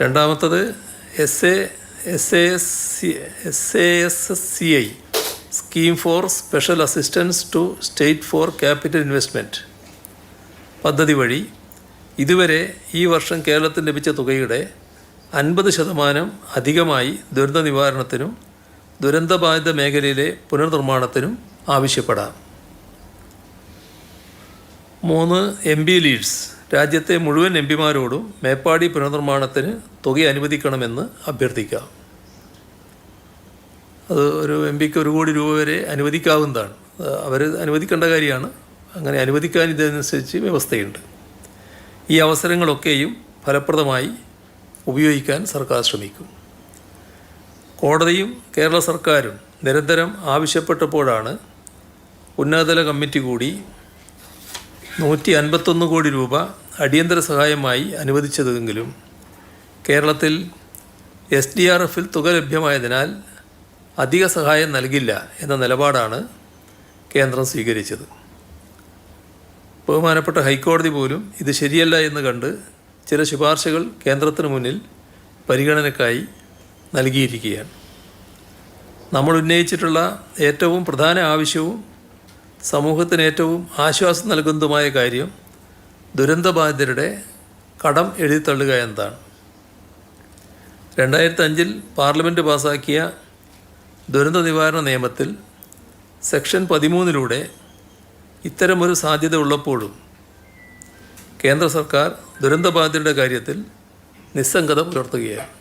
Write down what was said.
രണ്ടാമത്തത് S A S A S C S A S S C I scheme for special assistance to state for capital investment പദ്ധതി വഴി ഇതുവരെ ഈ വർഷം കേരളത്തിൽ ലഭിച്ച തുകയുടെ അൻപത് ശതമാനം അധികമായി ദുരന്ത നിവാരണത്തിനും ദുരന്തബാധിത മേഖലയിലെ പുനർനിർമ്മാണത്തിനും ആവശ്യപ്പെടാം. മൂന്ന് എം ബി ലീഡ്സ് രാജ്യത്തെ മുഴുവൻ എം പിമാരോടും മേപ്പാടി പുനർനിർമ്മാണത്തിന് തുക അനുവദിക്കണമെന്ന് അഭ്യർത്ഥിക്കാം. അത് ഒരു എം പിക്ക് ഒരു കോടി രൂപ വരെ അനുവദിക്കാവുന്നതാണ്. അവർ അനുവദിക്കേണ്ട കാര്യമാണ്. അങ്ങനെ അനുവദിക്കാൻ ഇതനുസരിച്ച് വ്യവസ്ഥയുണ്ട്. ഈ അവസരങ്ങളൊക്കെയും ഫലപ്രദമായി ഉപയോഗിക്കാൻ സർക്കാർ ശ്രമിക്കും. കോടതിയും കേരള സർക്കാരും നിരന്തരം ആവശ്യപ്പെട്ടപ്പോഴാണ് ഉന്നതതല കമ്മിറ്റി കൂടി നൂറ്റി അൻപത്തൊന്ന് കോടി രൂപ അടിയന്തര സഹായമായി അനുവദിച്ചതെങ്കിലും കേരളത്തിൽ എസ് ഡി ആർ എഫിൽ തുക ലഭ്യമായതിനാൽ അധിക സഹായം നൽകില്ല എന്ന നിലപാടാണ് കേന്ദ്രം സ്വീകരിച്ചത്. ബഹുമാനപ്പെട്ട ഹൈക്കോടതി പോലും ഇത് ശരിയല്ല എന്ന് കണ്ട് ചില ശുപാർശകൾ കേന്ദ്രത്തിന് മുന്നിൽ പരിഗണനയ്ക്കായി നൽകിയിരിക്കുകയാണ്. നമ്മൾ ഉന്നയിച്ചിട്ടുള്ള ഏറ്റവും പ്രധാന ആവശ്യവും സമൂഹത്തിന് ഏറ്റവും ആശ്വാസം നൽകുന്നതുമായ കാര്യം ദുരന്തബാധിതരുടെ കടം എഴുതിത്തള്ളുക എന്നതാണ്. രണ്ടായിരത്തി അഞ്ചിൽ പാർലമെന്റ് പാസാക്കിയ ദുരന്ത നിവാരണ നിയമത്തിൽ സെക്ഷൻ പതിമൂന്നിലൂടെ ഇത്തരമൊരു സാധ്യത ഉള്ളപ്പോഴും കേന്ദ്ര സർക്കാർ ദുരന്തബാധിതരുടെ കാര്യത്തിൽ നിസ്സംഗത പുലർത്തുകയാണ്